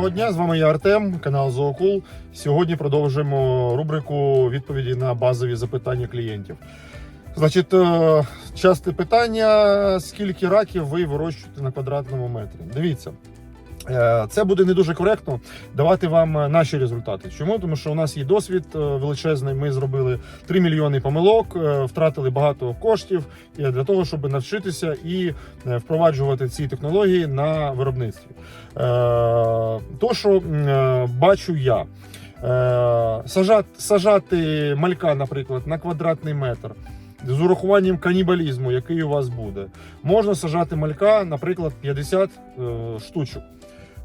Доброго дня, з вами я Артем, канал Зоокул. Сьогодні продовжуємо рубрику відповіді на базові запитання клієнтів. Значить, е, часте питання: скільки раків ви вирощуєте на квадратному метрі? Дивіться. Е, Це буде не дуже коректно давати вам е, наші результати. Чому? Тому що у нас є досвід е, величезний. Ми зробили 3 мільйони помилок, втратили багато коштів для того, щоб навчитися і впроваджувати ці технології на виробництві. То, що бачу я, сажати, сажати малька, наприклад, на квадратний метр. З урахуванням канібалізму, який у вас буде, можна сажати малька, наприклад, 50 е, штучок.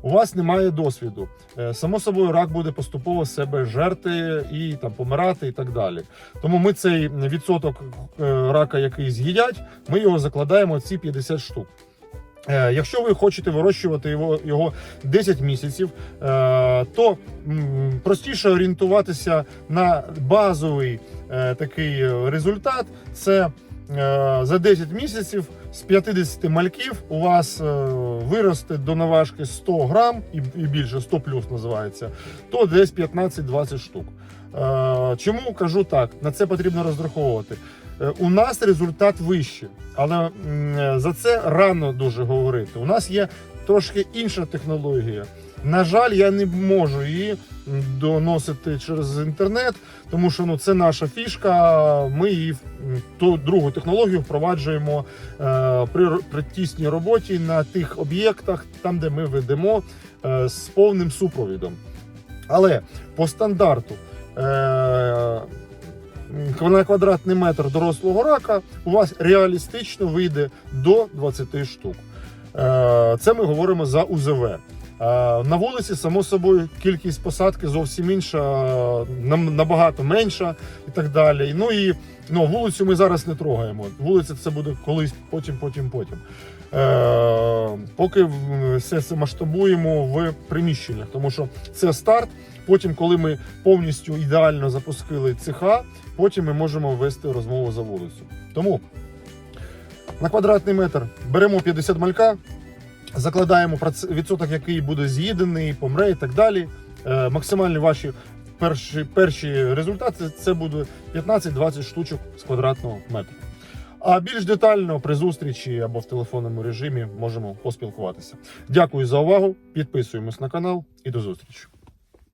У вас немає досвіду. Е, Само собою, рак буде поступово себе жерти і там помирати, і так далі. Тому ми цей відсоток е, рака, який з'їдять, ми його закладаємо ці 50 штук. Е, Якщо ви хочете вирощувати його, його 10 місяців, то простіше орієнтуватися на базовий такий результат. Це за 10 місяців з 50 мальків у вас е, виросте до наважки 100 грам і, більше 100 плюс називається, то десь 15-20 штук. Е, Чому кажу так? На це потрібно розраховувати. Е, У нас результат вищий, але за це рано дуже говорити. У нас є трошки інша технологія. На жаль, я не можу її доносити через інтернет, тому що ну це наша фішка. Ми її ту другу технологію впроваджуємо е, при, при тісній роботі на тих об'єктах, там де ми ведемо е, з повним супровідом. Але по стандарту. Е, на квадратний метр дорослого рака у вас реалістично вийде до 20 штук. Е, Це ми говоримо за УЗВ. Е, На вулиці, само собою, кількість посадки зовсім інша, нам- набагато менша і так далі. Ну і ну, вулицю ми зараз не трогаємо. Вулиця це буде колись, потім, потім, потім. Е, Поки все це масштабуємо в приміщеннях, тому що це старт. Потім, коли ми повністю ідеально запустили цеха, потім ми можемо вести розмову за вулицю. Тому на квадратний метр беремо 50 малька, закладаємо відсоток, який буде з'їдений, помре і так далі. Е, Максимальні ваші перші, перші результати це буде 15-20 штучок з квадратного метра. А більш детально при зустрічі або в телефонному режимі можемо поспілкуватися. Дякую за увагу. Підписуємось на канал і до зустрічі.